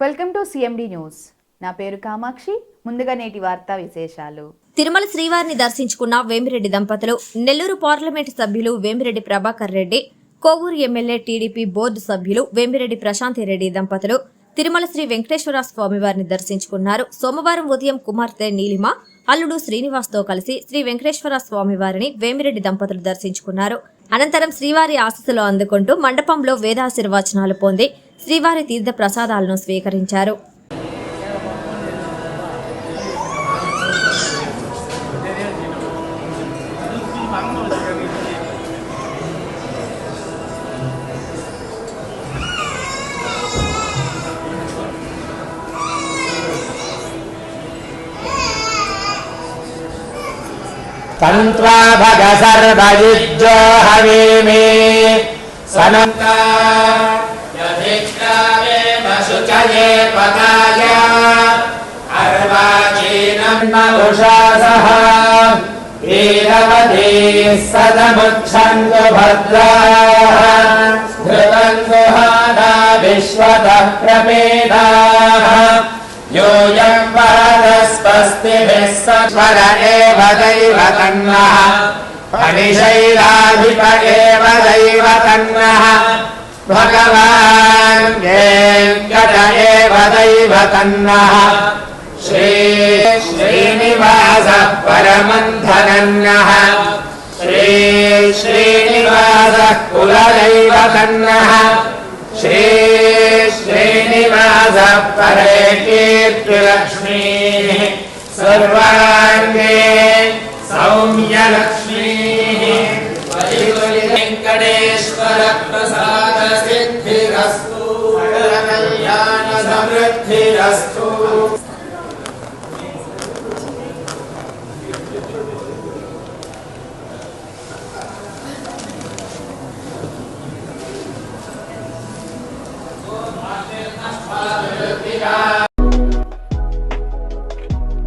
Welcome to CMD news. నా పేరు కామాక్షి. ముందుగా నేటి వార్తా విశేషాలు. తిరుమల శ్రీవారిని దర్శించుకున్న వేమిరెడ్డి దంపతులు నెల్లూరు పార్లమెంటు సభ్యులు Vemireddy Prabhakar Reddy Kovur MLA TDP board సభ్యులు వేమిరెడ్డి ప్రశాంతి రెడ్డి దంపతులు తిరుమల శ్రీ వెంకటేశ్వర స్వామివారిని దర్శించుకున్నారు. సోమవారం ఉదయం కుమార్తె నీలిమ అల్లుడు శ్రీనివాస్తో కలిసి శ్రీ వెంకటేశ్వర స్వామివారిని వేమిరెడ్డి దంపతులు దర్శించుకున్నారు. అనంతరం శ్రీవారి ఆశీస్సులు అందుకుంటూ మండపంలో వేదాశీర్వచనాలు పొంది శ్రీవారి తీర్థ ప్రసాదాలను స్వీకరించారు तन्त्वा भग सर्वयुज्यो हवीमि सनन्ता मे वसुचये पदाय अर्वाचीनं सह हीनवदे सदमुच्छन्तु भद्राः विश्वत प्रपेदाः योऽयम् परस्वस्तिभिः स्वर एव दैव तन्नः। पणिशैराधिपये वद दैव तन्नः। भगवान् वेङ्कट एव दैव तन्नः श्री श्रीनिवासः परमन्थनन्नः कुलदैव तन्नः श्री श्रीनिवासः परे कीर्तिलक्ष्मीः सर्वाङ्गे कल्याण समृद्धिरस्तु